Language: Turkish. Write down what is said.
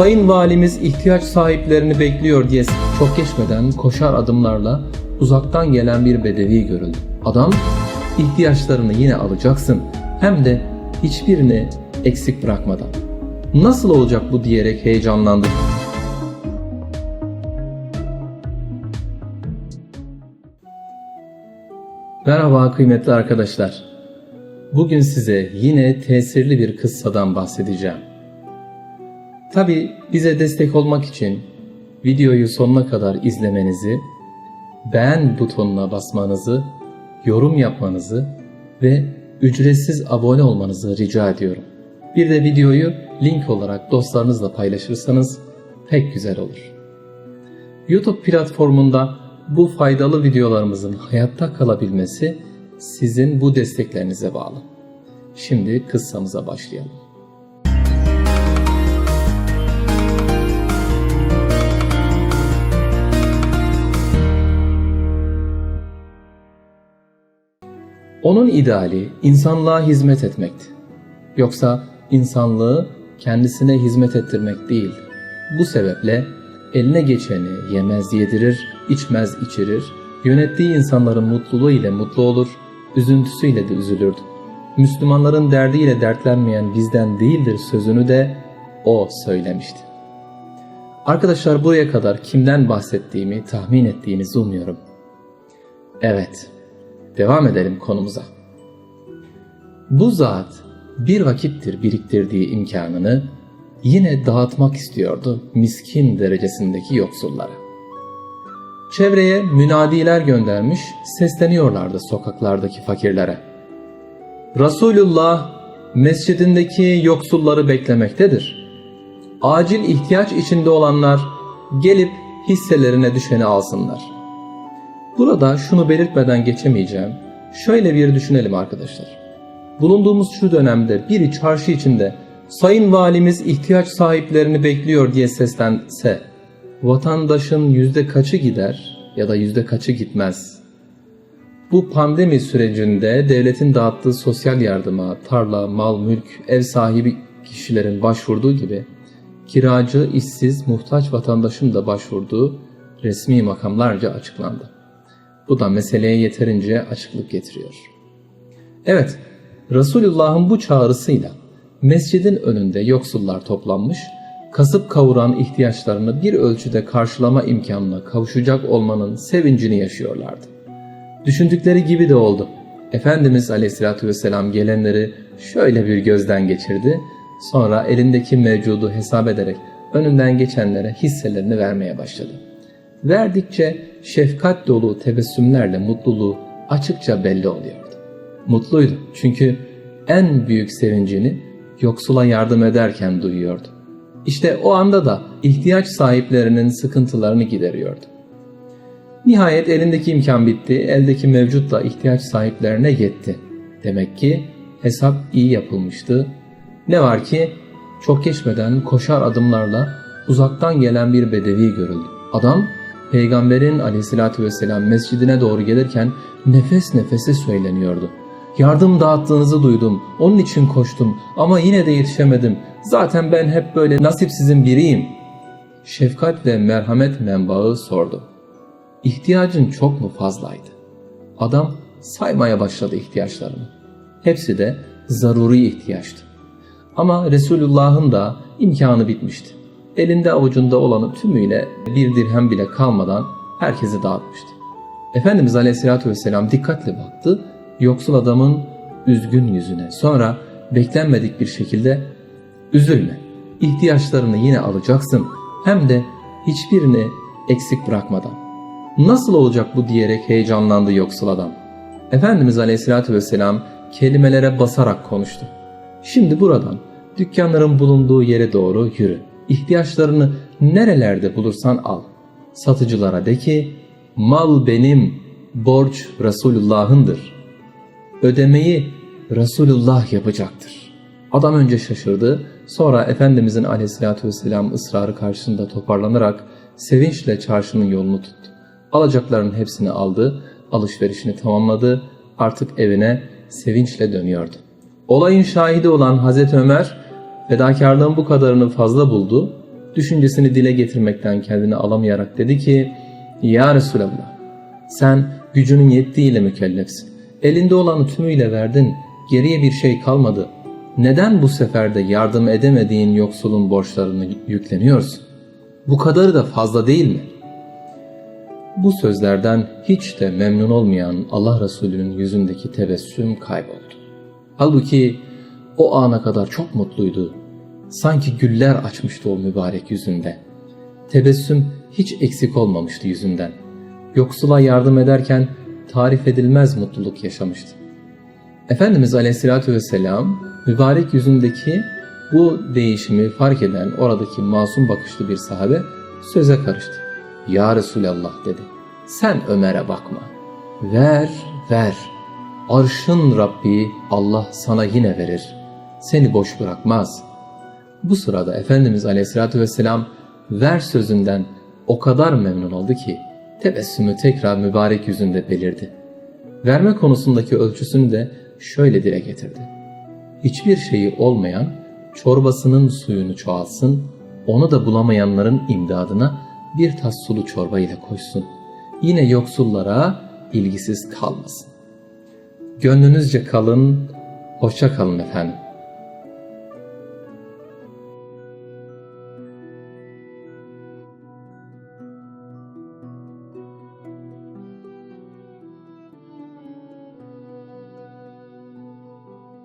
Sayın valimiz ihtiyaç sahiplerini bekliyor diye çok geçmeden koşar adımlarla uzaktan gelen bir bedevi görüldü. Adam ihtiyaçlarını yine alacaksın hem de hiçbirini eksik bırakmadan. Nasıl olacak bu diyerek heyecanlandı. Merhaba kıymetli arkadaşlar. Bugün size yine tesirli bir kıssadan bahsedeceğim. Tabi bize destek olmak için videoyu sonuna kadar izlemenizi, beğen butonuna basmanızı, yorum yapmanızı ve ücretsiz abone olmanızı rica ediyorum. Bir de videoyu link olarak dostlarınızla paylaşırsanız pek güzel olur. YouTube platformunda bu faydalı videolarımızın hayatta kalabilmesi sizin bu desteklerinize bağlı. Şimdi kıssamıza başlayalım. Onun ideali insanlığa hizmet etmekti. Yoksa insanlığı kendisine hizmet ettirmek değil. Bu sebeple eline geçeni yemez yedirir, içmez içirir, yönettiği insanların mutluluğu ile mutlu olur, üzüntüsüyle de üzülürdü. Müslümanların derdiyle dertlenmeyen bizden değildir sözünü de o söylemişti. Arkadaşlar buraya kadar kimden bahsettiğimi tahmin ettiğinizi umuyorum. Evet, devam edelim konumuza. Bu zat bir vakittir biriktirdiği imkanını yine dağıtmak istiyordu miskin derecesindeki yoksullara. Çevreye münadiler göndermiş, sesleniyorlardı sokaklardaki fakirlere. Resulullah mescidindeki yoksulları beklemektedir. Acil ihtiyaç içinde olanlar gelip hisselerine düşeni alsınlar. Burada şunu belirtmeden geçemeyeceğim. Şöyle bir düşünelim arkadaşlar. Bulunduğumuz şu dönemde biri çarşı içinde Sayın Valimiz ihtiyaç sahiplerini bekliyor diye seslense vatandaşın yüzde kaçı gider ya da yüzde kaçı gitmez? Bu pandemi sürecinde devletin dağıttığı sosyal yardıma, tarla, mal, mülk, ev sahibi kişilerin başvurduğu gibi kiracı, işsiz, muhtaç vatandaşın da başvurduğu resmi makamlarca açıklandı. Bu da meseleye yeterince açıklık getiriyor. Evet, Resulullah'ın bu çağrısıyla mescidin önünde yoksullar toplanmış, kasıp kavuran ihtiyaçlarını bir ölçüde karşılama imkanına kavuşacak olmanın sevincini yaşıyorlardı. Düşündükleri gibi de oldu. Efendimiz Aleyhisselatü Vesselam gelenleri şöyle bir gözden geçirdi, sonra elindeki mevcudu hesap ederek önünden geçenlere hisselerini vermeye başladı. Verdikçe şefkat dolu tebessümlerle mutluluğu açıkça belli oluyordu. Mutluydu çünkü en büyük sevincini yoksula yardım ederken duyuyordu. İşte o anda da ihtiyaç sahiplerinin sıkıntılarını gideriyordu. Nihayet elindeki imkan bitti, eldeki mevcutla ihtiyaç sahiplerine yetti. Demek ki hesap iyi yapılmıştı. Ne var ki çok geçmeden koşar adımlarla uzaktan gelen bir bedevi görüldü. Adam peygamberin aleyhissalatü vesselam mescidine doğru gelirken nefes nefese söyleniyordu. Yardım dağıttığınızı duydum. Onun için koştum ama yine de yetişemedim. Zaten ben hep böyle nasipsizin biriyim. Şefkat ve merhamet menbaı sordu. İhtiyacın çok mu fazlaydı? Adam saymaya başladı ihtiyaçlarını. Hepsi de zaruri ihtiyaçtı. Ama Resulullah'ın da imkanı bitmişti. Elinde avucunda olanı tümüyle bir dirhem bile kalmadan herkese dağıtmıştı. Efendimiz Aleyhisselatü Vesselam dikkatle baktı yoksul adamın üzgün yüzüne. Sonra beklenmedik bir şekilde üzülme. ihtiyaçlarını yine alacaksın. Hem de hiçbirini eksik bırakmadan. Nasıl olacak bu diyerek heyecanlandı yoksul adam. Efendimiz Aleyhisselatü Vesselam kelimelere basarak konuştu. Şimdi buradan dükkanların bulunduğu yere doğru yürü. İhtiyaçlarını nerelerde bulursan al. Satıcılara de ki mal benim, borç Resulullah'ındır. Ödemeyi Resulullah yapacaktır. Adam önce şaşırdı, sonra Efendimizin aleyhissalatü vesselam ısrarı karşısında toparlanarak sevinçle çarşının yolunu tuttu. Alacaklarının hepsini aldı, alışverişini tamamladı, artık evine sevinçle dönüyordu. Olayın şahidi olan Hazreti Ömer Fedakarlığın bu kadarını fazla buldu. Düşüncesini dile getirmekten kendini alamayarak dedi ki Ya Resulallah sen gücünün yettiğiyle mükellefsin. Elinde olanı tümüyle verdin. Geriye bir şey kalmadı. Neden bu sefer de yardım edemediğin yoksulun borçlarını yükleniyorsun? Bu kadarı da fazla değil mi? Bu sözlerden hiç de memnun olmayan Allah Resulü'nün yüzündeki tebessüm kayboldu. Halbuki o ana kadar çok mutluydu. Sanki güller açmıştı o mübarek yüzünde. Tebessüm hiç eksik olmamıştı yüzünden. Yoksula yardım ederken tarif edilmez mutluluk yaşamıştı. Efendimiz Aleyhisselatü Vesselam mübarek yüzündeki bu değişimi fark eden oradaki masum bakışlı bir sahabe söze karıştı. Ya Resulallah dedi. Sen Ömer'e bakma. Ver, ver. Arşın Rabbi Allah sana yine verir. Seni boş bırakmaz. Bu sırada Efendimiz Aleyhisselatü Vesselam ver sözünden o kadar memnun oldu ki tebessümü tekrar mübarek yüzünde belirdi. Verme konusundaki ölçüsünü de şöyle dile getirdi. Hiçbir şeyi olmayan çorbasının suyunu çoğalsın, onu da bulamayanların imdadına bir tas sulu çorba ile koysun. Yine yoksullara ilgisiz kalmasın. Gönlünüzce kalın, hoşça kalın efendim.